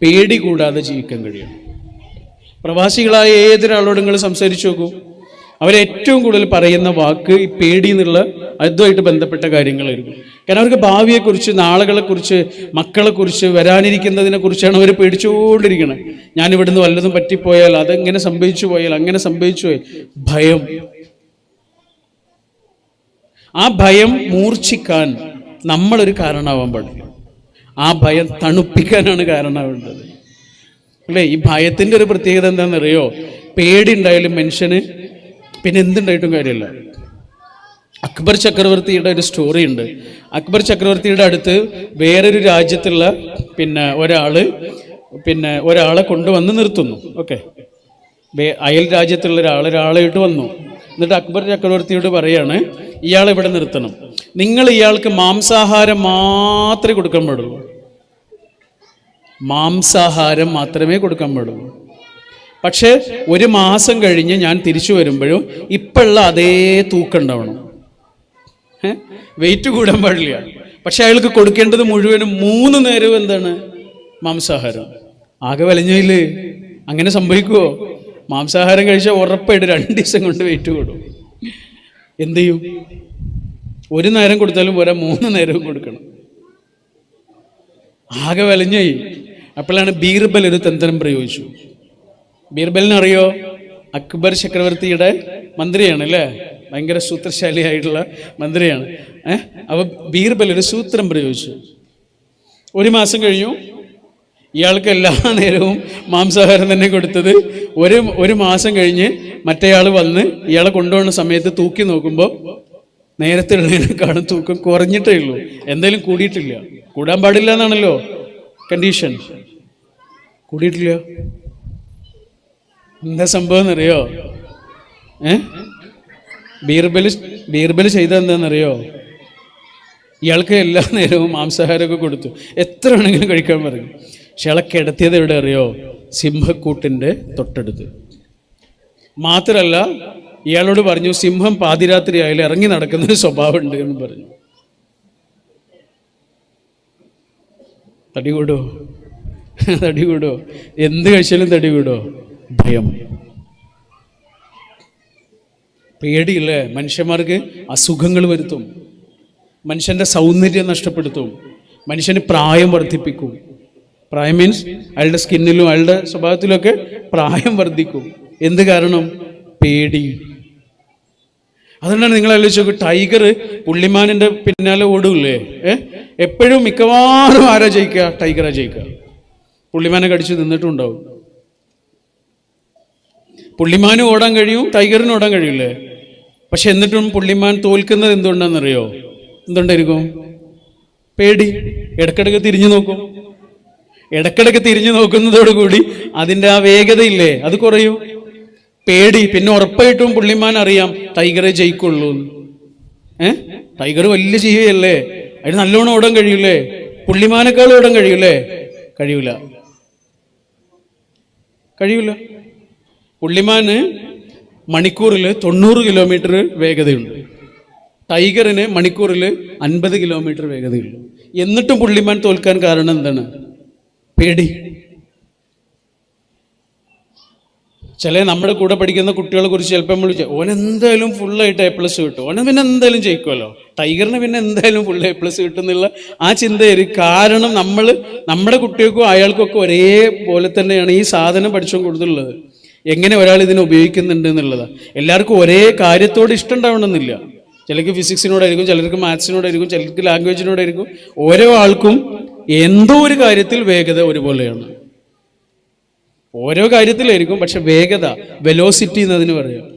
പേടി കൂടാതെ ജീവിക്കാൻ കഴിയണം പ്രവാസികളായ ഏതൊരാളോട് നിങ്ങൾ സംസാരിച്ചു നോക്കൂ? അവരേറ്റവും കൂടുതൽ പറയുന്ന വാക്ക് ഈ പേടി എന്നുള്ള അതുമായിട്ട് ബന്ധപ്പെട്ട കാര്യങ്ങളായിരിക്കും. കാരണം അവർക്ക് ഭാവിയെക്കുറിച്ച് നാളുകളെക്കുറിച്ച് മക്കളെക്കുറിച്ച് വരാനിരിക്കുന്നതിനെ കുറിച്ചാണ് അവർ പേടിച്ചുകൊണ്ടിരിക്കുന്നത് ഞാൻ ഇവിടുന്ന് വല്ലതും പറ്റിപ്പോയാൽ അതെങ്ങനെ സംഭവിച്ചു പോയാൽ അങ്ങനെ സംഭവിച്ചു പോയാൽ ഭയം. ആ ഭയം മൂർച്ഛിക്കാൻ നമ്മളൊരു കാരണമാവാൻ പാടില്ല. ആ ഭയം തണുപ്പിക്കാനാണ് കാരണമാവേണ്ടത്. അല്ലേ? ഈ ഭയത്തിന്റെ ഒരു പ്രത്യേകത എന്താണെന്നറിയോ? പേടി ഉണ്ടായാലും മനുഷ്യന് പിന്നെ എന്തുണ്ടായിട്ടും കാര്യമില്ല. അക്ബർ ചക്രവർത്തിയുടെ ഒരു സ്റ്റോറി ഉണ്ട് അക്ബർ ചക്രവർത്തിയുടെ അടുത്ത് വേറൊരു രാജ്യത്തുള്ള പിന്നെ ഒരാൾ പിന്നെ ഒരാളെ കൊണ്ടുവന്ന് നിർത്തുന്നു. ഓക്കെ. അയൽ രാജ്യത്തുള്ള ഒരാൾ ഒരാളായിട്ട് വന്നു. എന്നിട്ട് അക്ബർ ചക്രവർത്തിയോട് പറയാണ് ഇയാൾ ഇവിടെ നിർത്തണം. നിങ്ങൾ ഇയാൾക്ക് മാംസാഹാരം മാത്രമേ കൊടുക്കാൻ പാടുള്ളൂ. മാംസാഹാരം മാത്രമേ കൊടുക്കാൻ പാടുള്ളൂ. പക്ഷേ ഒരു മാസം കഴിഞ്ഞ് ഞാൻ തിരിച്ചു വരുമ്പോഴും ഇപ്പോഴുള്ള അതേ തൂക്കം ഉണ്ടാവണം. വെയിറ്റ് കൂടാൻ പാടില്ല. പക്ഷെ അയാൾക്ക് കൊടുക്കേണ്ടത് മുഴുവനും മൂന്ന് നേരവും എന്താണ്? മാംസാഹാരം. ആകെ വലഞ്ഞയിൽ അങ്ങനെ സംഭവിക്കുമോ മാംസാഹാരം കഴിച്ചാൽ ഉറപ്പായിട്ട് രണ്ട് ദിവസം കൊണ്ട് വെയിറ്റ് കൂടും. എന്ത് ചെയ്യും? ഒരു നേരം കൊടുത്താലും പോരാ മൂന്ന് നേരവും കൊടുക്കണം. ആകെ വലഞ്ഞായി അപ്പോഴാണ് ബീർബൽ ഒരു തന്ത്രം പ്രയോഗിച്ചു. ബീർബലിന് അറിയോ അക്ബർ ചക്രവർത്തിയുടെ മന്ത്രിയാണ് അല്ലേ? ഭയങ്കര സൂത്രശാലിയായിട്ടുള്ള മന്ത്രിയാണ്. ഏഹ് അപ്പൊ ബീർബൽ ഒരു സൂത്രം പ്രയോഗിച്ചു. ഒരു മാസം കഴിഞ്ഞു. ഇയാൾക്ക് എല്ലാ നേരവും മാംസാഹാരം തന്നെ കൊടുത്തത്. ഒരു ഒരു മാസം കഴിഞ്ഞ് മറ്റേയാൾ വന്ന് ഇയാളെ കൊണ്ടുപോകുന്ന സമയത്ത് തൂക്കി നോക്കുമ്പോൾ നേരത്തെ ഉള്ളതിനേക്കാളും തൂക്കം കുറഞ്ഞിട്ടേ ഉള്ളൂ. എന്തായാലും കൂടിയിട്ടില്ല. കൂടാൻ പാടില്ല എന്നാണല്ലോ കണ്ടീഷൻ കൂടിയിട്ടില്ല. എന്താ സംഭവം എന്നറിയോ? ഏ? ബീർബൽ ബീർബൽ ചെയ്ത എന്താണെന്നറിയോ ഇയാൾക്ക് എല്ലാ നേരവും മാംസാഹാരമൊക്കെ കൊടുത്തു. എത്ര വേണമെങ്കിലും കഴിക്കാൻ പറഞ്ഞു പക്ഷെ കിടത്തിയത് എവിടെ അറിയോ? സിംഹക്കൂട്ടിന്റെ തൊട്ടടുത്ത്. മാത്രമല്ല ഇയാളോട് പറഞ്ഞു സിംഹം പാതിരാത്രി ആയാലും ഇറങ്ങി നടക്കുന്ന സ്വഭാവം ഉണ്ട് എന്ന് പറഞ്ഞു. തടി കൂടോ തടി കൂടോ എന്ത് കഴിച്ചാലും തടി കൂടോ ഭയം. പേടിയില്ലേ? മനുഷ്യന്മാർക്ക് അസുഖങ്ങൾ വരുത്തും. മനുഷ്യന്റെ സൗന്ദര്യം നഷ്ടപ്പെടുത്തും. മനുഷ്യന് പ്രായം വർദ്ധിപ്പിക്കും. പ്രായം മീൻസ് അയാളുടെ സ്കിന്നിലും അയാളുടെ സ്വഭാവത്തിലൊക്കെ പ്രായം വർദ്ധിക്കും. എന്ത് കാരണം? പേടി. അതുകൊണ്ടാണ് നിങ്ങൾ ആലോചിച്ച് ടൈഗർ പുള്ളിമാനിന്റെ പിന്നാലെ ഓടൂല്ലേ? ഏ? എപ്പോഴും മിക്കവാറും ആരാ ജയിക്കുക? ടൈഗറാ ജയിക്കുക. പുള്ളിമാനെ കടിച്ച് നിന്നിട്ടുണ്ടാവും. പുള്ളിമാനും ഓടാൻ കഴിയും ടൈഗറിന് ഓടാൻ കഴിയില്ലേ? പക്ഷെ എന്നിട്ടും പുള്ളിമാൻ തോൽക്കുന്നത് എന്തുകൊണ്ടാണെന്നറിയോ? എന്തുകൊണ്ടായിരിക്കും? പേടി. ഇടക്കിടക്ക് തിരിഞ്ഞു നോക്കും. ഇടക്കിടക്ക് തിരിഞ്ഞു നോക്കുന്നതോടുകൂടി അതിന്റെ ആ വേഗതയില്ലേ? അത് കുറയും. പേടി. പിന്നെ ഉറപ്പായിട്ടും പുള്ളിമാൻ അറിയാം ടൈഗറെ ജയിക്കുള്ളൂ. ഏ? ടൈഗർ വലിയ ജീവിയല്ലേ? അതിന് നല്ലോണം ഓടാൻ കഴിയൂലേ? പുള്ളിമാനേക്കാളും ഓടാൻ കഴിയൂലേ? കഴിയൂല. കഴിയൂല. പുള്ളിമാന് മണിക്കൂറിൽ തൊണ്ണൂറ് കിലോമീറ്റർ വേഗതയുണ്ട്. ടൈഗറിന് മണിക്കൂറിൽ അൻപത് കിലോമീറ്റർ വേഗതയുണ്ട്. എന്നിട്ടും പുള്ളിമാൻ തോൽക്കാൻ കാരണം എന്താണ്? പേടി. ചില നമ്മുടെ കൂടെ പഠിക്കുന്ന കുട്ടികളെ കുറിച്ച് ചിലപ്പോൾ നമ്മൾ ഓൻ എന്തായാലും ഫുള്ളായിട്ട് എ പ്ലസ് കിട്ടും. ഓനെ പിന്നെ എന്തായാലും ജയിക്കുമല്ലോ ടൈഗറിന് പിന്നെ എന്തായാലും ഫുൾ എ പ്ലസ് കിട്ടും എന്നുള്ള ആ ചിന്തയായിരിക്കും. കാരണം നമ്മൾ നമ്മുടെ കുട്ടികൾക്കും അയാൾക്കും ഒക്കെ ഒരേപോലെ തന്നെയാണ് ഈ സാധനം പഠിച്ചു കൊടുത്തുള്ളത് എങ്ങനെ ഒരാൾ ഇതിനെ ഉപയോഗിക്കുന്നുണ്ട് എന്നുള്ളതാണ് എല്ലാവർക്കും ഒരേ കാര്യത്തോട് ഇഷ്ടം ഉണ്ടാവണമെന്നില്ല ചിലർക്ക് ഫിസിക്സിനോടായിരിക്കും ചിലർക്ക് മാത്സിനോടായിരിക്കും ചിലർക്ക് ലാംഗ്വേജിനോടായിരിക്കും ഓരോ ആൾക്കും എന്തോ ഒരു കാര്യത്തിൽ വേഗത ഒരുപോലെയാണ്. ഓരോ കാര്യത്തിലായിരിക്കും പക്ഷെ വേഗത വെലോസിറ്റി എന്നതിന് പറയാം.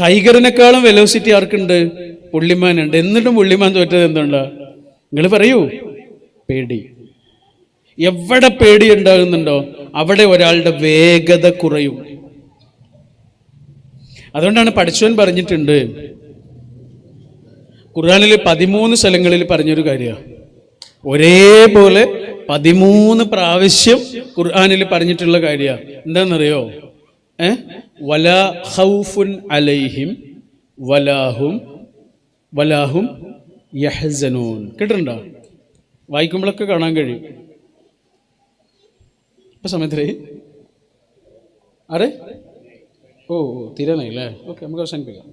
ടൈഗറിനേക്കാളും വെലോസിറ്റി ആർക്കുണ്ട്? പുള്ളിമാനുണ്ട്. എന്നിട്ടും പുള്ളിമാൻ തോറ്റത് എന്തുണ്ട് നിങ്ങൾ പറയൂ. പേടി. എവിടെ പേടി ഉണ്ടാകുന്നുണ്ടോ അവിടെ ഒരാളുടെ വേഗത കുറയും. അതുകൊണ്ടാണ് പഠിച്ചവൻ പറഞ്ഞിട്ടുണ്ട് ഖുർആനിൽ പതിമൂന്ന് സ്ഥലങ്ങളിൽ പറഞ്ഞൊരു കാര്യമാണ്. ഒരേപോലെ പതിമൂന്ന് പ്രാവശ്യം ഖുർആാനിൽ പറഞ്ഞിട്ടുള്ള കാര്യമാണ് എന്താണെന്നറിയോ? ഹൗഫുൻ അലൈഹിം വലാഹും വലാഹും യഹ്സനൂൻ. കേട്ടിട്ടുണ്ടോ? വായിക്കുമ്പോഴൊക്കെ കാണാൻ കഴിയും. ഇപ്പം സമയത്തിലായി ആരെ? ഓ ഓ തീരാനായി അല്ലേ ഓക്കെ നമുക്ക് അവസാനിപ്പിക്കാം.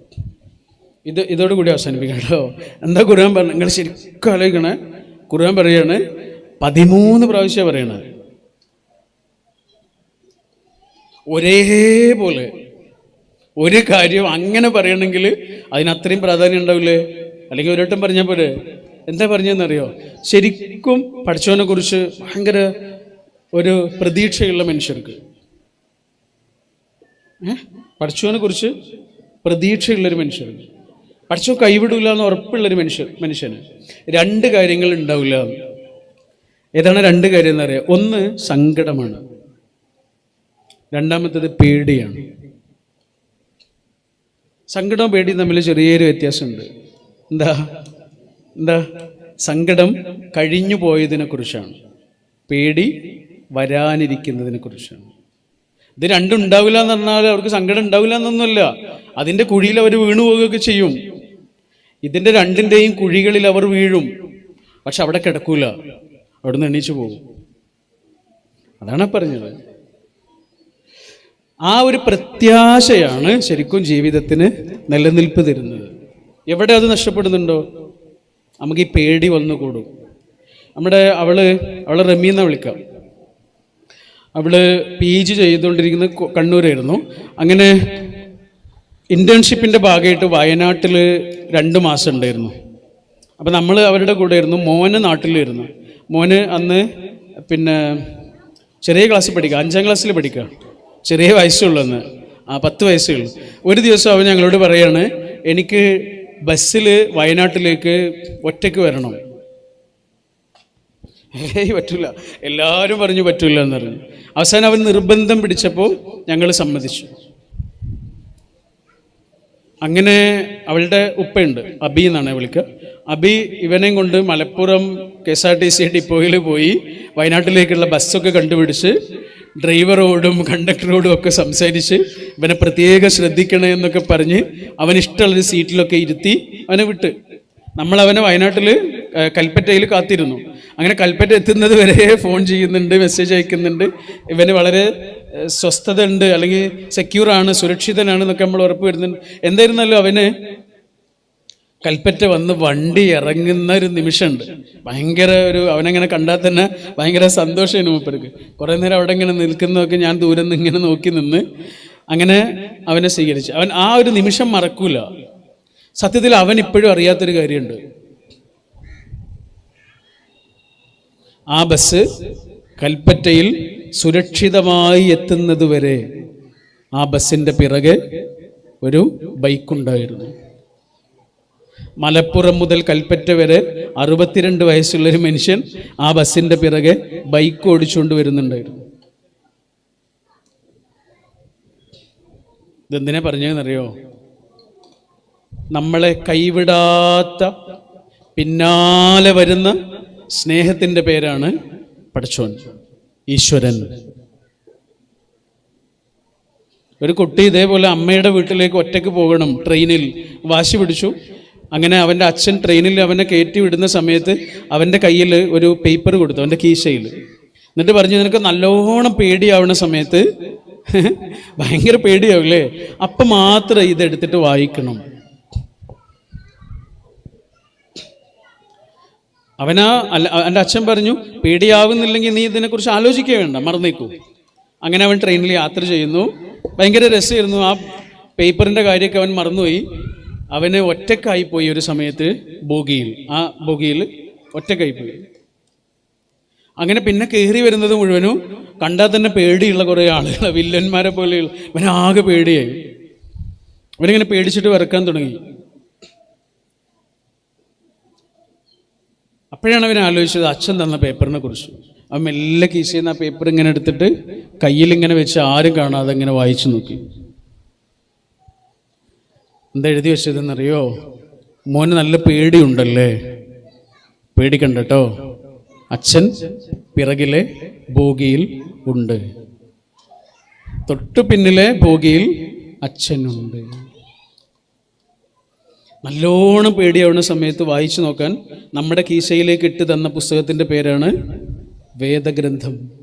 ഇത് ഇതോടുകൂടി അവസാനിപ്പിക്കാം കേട്ടോ. എന്താ ഖുർആൻ പറഞ്ഞു നിങ്ങൾ ശരിക്കും ആലോചിക്കണേ. ഖുർആൻ പറയാണ് പതിമൂന്ന് പ്രാവശ്യം പറയണത് ഒരേപോലെ ഒരു കാര്യം അങ്ങനെ പറയണമെങ്കിൽ അതിനത്രയും പ്രാധാന്യം ഉണ്ടാവില്ലേ? അല്ലെങ്കിൽ ഒരോട്ടം പറഞ്ഞാൽ പോലെ എന്താ പറഞ്ഞതെന്നറിയോ? ശരിക്കും പഠിച്ചവനെ കുറിച്ച് ഭയങ്കര ഒരു പ്രതീക്ഷയുള്ള മനുഷ്യർക്ക്. പഠിച്ചവനെ കുറിച്ച് പ്രതീക്ഷയുള്ളൊരു മനുഷ്യർക്ക്. പഠിച്ചോ കൈവിടില്ല എന്ന് ഉറപ്പുള്ളൊരു മനുഷ്യൻ മനുഷ്യന്. രണ്ട് കാര്യങ്ങൾ ഉണ്ടാവില്ല. ഏതാണ് രണ്ട് കാര്യം എന്ന് അറിയാം? ഒന്ന് സങ്കടമാണ്. രണ്ടാമത്തേത് പേടിയാണ്. സങ്കടവും പേടിയും തമ്മിൽ ചെറിയൊരു വ്യത്യാസമുണ്ട്. എന്താ? എന്താ? സങ്കടം കഴിഞ്ഞു പോയതിനെ കുറിച്ചാണ്. പേടി വരാനിരിക്കുന്നതിനെ കുറിച്ചാണ്. ഇത് രണ്ടും ഉണ്ടാവില്ല എന്ന് പറഞ്ഞാൽ അവർക്ക് സങ്കടം ഉണ്ടാവില്ല എന്നൊന്നുമല്ല. അതിന്റെ കുഴിയിൽ അവർ വീണു പോവുകയൊക്കെ ചെയ്യും. ഇതിന്റെ രണ്ടിന്റെയും കുഴികളിൽ അവർ വീഴും. പക്ഷെ അവിടെ കിടക്കൂല. അവിടെ നിന്ന് എണീച്ചു പോകും. അതാണ് പറഞ്ഞത്. ആ ഒരു പ്രത്യാശയാണ് ശരിക്കും ജീവിതത്തിന് നിലനിൽപ്പ് തരുന്നത് എവിടെ അത് നഷ്ടപ്പെടുന്നുണ്ടോ? നമുക്ക് ഈ പേടി വന്നുകൂടും. നമ്മുടെ അവൾ അവളെ റമി എന്നാ വിളിക്കാം. അവൾ പി ജി ചെയ്തുകൊണ്ടിരിക്കുന്ന കണ്ണൂരായിരുന്നു. അങ്ങനെ ഇന്റേൺഷിപ്പിന്റെ ഭാഗമായിട്ട് വയനാട്ടിൽ രണ്ട് മാസം ഉണ്ടായിരുന്നു. അപ്പോൾ നമ്മൾ അവരുടെ കൂടെ ആയിരുന്നു. മോന് നാട്ടിലായിരുന്നു മോന് അന്ന് പിന്നെ ചെറിയ ക്ലാസ്സിൽ പഠിക്കുക. അഞ്ചാം ക്ലാസ്സിൽ പഠിക്കുക. ചെറിയ വയസ്സുള്ളൂ അന്ന്. ആ പത്ത് വയസ്സേ ഉള്ളൂ. ഒരു ദിവസം അവൻ ഞങ്ങളോട് പറയാണ് എനിക്ക് ബസ്സിൽ വയനാട്ടിലേക്ക് ഒറ്റയ്ക്ക് വരണം. ഏയ് പറ്റില്ല എല്ലാവരും പറഞ്ഞു പറ്റില്ല എന്ന് പറഞ്ഞു. അവസാനം അവൻ നിർബന്ധം പിടിച്ചപ്പോൾ ഞങ്ങൾ സമ്മതിച്ചു. അങ്ങനെ അവളുടെ ഉപ്പയുണ്ട് അബി എന്നാണ് വിളിക്കുക. അബി ഇവനെയും കൊണ്ട് Malappuram K S R T C ഡിപ്പോയിൽ പോയി വയനാട്ടിലേക്കുള്ള ബസ്സൊക്കെ കണ്ടുപിടിച്ച് ഡ്രൈവറോടും കണ്ടക്ടറോടും ഒക്കെ സംസാരിച്ച് ഇവനെ പ്രത്യേകം ശ്രദ്ധിക്കണേ എന്നൊക്കെ പറഞ്ഞ് അവനിഷ്ടമുള്ളൊരു സീറ്റിലൊക്കെ ഇരുത്തി അവനെ വിട്ട്. നമ്മളവനെ വയനാട്ടിൽ കൽപ്പറ്റയിൽ കാത്തിരുന്നു. അങ്ങനെ കൽപ്പറ്റ എത്തുന്നത് വരെ ഫോൺ ചെയ്യുന്നുണ്ട് മെസ്സേജ് അയക്കുന്നുണ്ട്. ഇവന് വളരെ സ്വസ്ഥത ഉണ്ട് അല്ലെങ്കിൽ സെക്യൂർ ആണ് സുരക്ഷിതനാണ് എന്നൊക്കെ നമ്മൾ ഉറപ്പ് വരുന്നുണ്ട്. എന്തായിരുന്നല്ലോ അവന് കൽപ്പറ്റ വന്ന് വണ്ടി ഇറങ്ങുന്ന ഒരു നിമിഷമുണ്ട്. ഭയങ്കര ഒരു അവനങ്ങനെ കണ്ടാൽ തന്നെ ഭയങ്കര സന്തോഷം മൂപ്പർക്ക്. കുറേ നേരം അവിടെ ഇങ്ങനെ നിൽക്കുന്നതൊക്കെ ഞാൻ ദൂരം നിന്ന് ഇങ്ങനെ നോക്കി നിന്ന് അങ്ങനെ അവനെ സ്വീകരിച്ചു. അവൻ ആ ഒരു നിമിഷം മറക്കൂല. സത്യത്തിൽ അവൻ ഇപ്പോഴും അറിയാത്തൊരു കാര്യമുണ്ട്. ആ ബസ് കൽപ്പറ്റയിൽ സുരക്ഷിതമായി എത്തുന്നതുവരെ ആ ബസ്സിന്റെ പിറകെ ഒരു ബൈക്കുണ്ടായിരുന്നു. മലപ്പുറം മുതൽ കൽപ്പറ്റ വരെ അറുപത്തിരണ്ട് വയസ്സുള്ളൊരു മനുഷ്യൻ ആ ബസ്സിന്റെ പിറകെ ബൈക്ക് ഓടിച്ചുകൊണ്ട് വരുന്നുണ്ടായിരുന്നു. ഇതെന്തിനാ പറഞ്ഞതെന്നറിയോ? നമ്മളെ കൈവിടാത്ത പിന്നാലെ വരുന്ന സ്നേഹത്തിന്റെ പേരാണ് പഠിച്ചോൻ ഈശ്വരൻ. ഒരു കുട്ടി ഇതേപോലെ അമ്മയുടെ വീട്ടിലേക്ക് ഒറ്റയ്ക്ക് പോകണം ട്രെയിനിൽ വാശി പിടിച്ചു. അങ്ങനെ അവന്റെ അച്ഛൻ ട്രെയിനിൽ അവനെ കയറ്റി വിടുന്ന സമയത്ത് അവന്റെ കയ്യിൽ ഒരു പേപ്പർ കൊടുത്തു അവന്റെ കീശയിൽ. എന്നിട്ട് പറഞ്ഞു നിനക്ക് നല്ലോണം പേടിയാവുന്ന സമയത്ത് ഭയങ്കര പേടിയാവില്ലേ? അപ്പം മാത്രം ഇതെടുത്തിട്ട് വായിക്കണം. അവനാ അല്ല എന്റെ അച്ഛൻ പറഞ്ഞു പേടിയാവുന്നില്ലെങ്കിൽ നീ ഇതിനെക്കുറിച്ച് ആലോചിക്കുക വേണ്ട മറന്നേക്കൂ. അങ്ങനെ അവൻ ട്രെയിനിൽ യാത്ര ചെയ്യുന്നു. ഭയങ്കര രസമായിരുന്നു. ആ പേപ്പറിന്റെ കാര്യമൊക്കെ അവൻ മറന്നുപോയി. അവന് ഒറ്റക്കായി പോയി ഒരു സമയത്ത് ബോഗിയിൽ. ആ ബോഗിയിൽ ഒറ്റക്കായി പോയി അങ്ങനെ പിന്നെ കയറി വരുന്നത് മുഴുവനും കണ്ടാൽ തന്നെ പേടിയുള്ള കുറേ ആളുകൾ വില്ലന്മാരെ പോലെയുള്ള ഇവനാകെ പേടിയായി. അവനിങ്ങനെ പേടിച്ചിട്ട് വിറക്കാൻ തുടങ്ങി. അപ്പോഴാണ് അവൻ ആലോചിച്ചത് അച്ഛൻ തന്ന പേപ്പറിനെ കുറിച്ച്. അവൻ മെല്ലെ കീസ് നിന്ന് ആ പേപ്പർ ഇങ്ങനെ എടുത്തിട്ട് കയ്യിൽ ഇങ്ങനെ വെച്ച് ആരും കാണാതെ ഇങ്ങനെ വായിച്ചു നോക്കി. എന്താ എഴുതി വെച്ചതെന്നറിയോ? മോന് നല്ല പേടിയുണ്ടല്ലേ? പേടിക്കണ്ട കേട്ടോ അച്ഛൻ പിറകിലെ ഭോഗിയിൽ ഉണ്ട്. തൊട്ടു പിന്നിലെ ഭോഗിയിൽ അച്ഛനുണ്ട്. നല്ലോണം പേടിയാവുന്ന സമയത്ത് വായിച്ചു നോക്കാൻ നമ്മുടെ കീശയിലേക്ക് ഇട്ട് തന്ന പുസ്തകത്തിന്റെ പേരാണ് വേദഗ്രന്ഥം.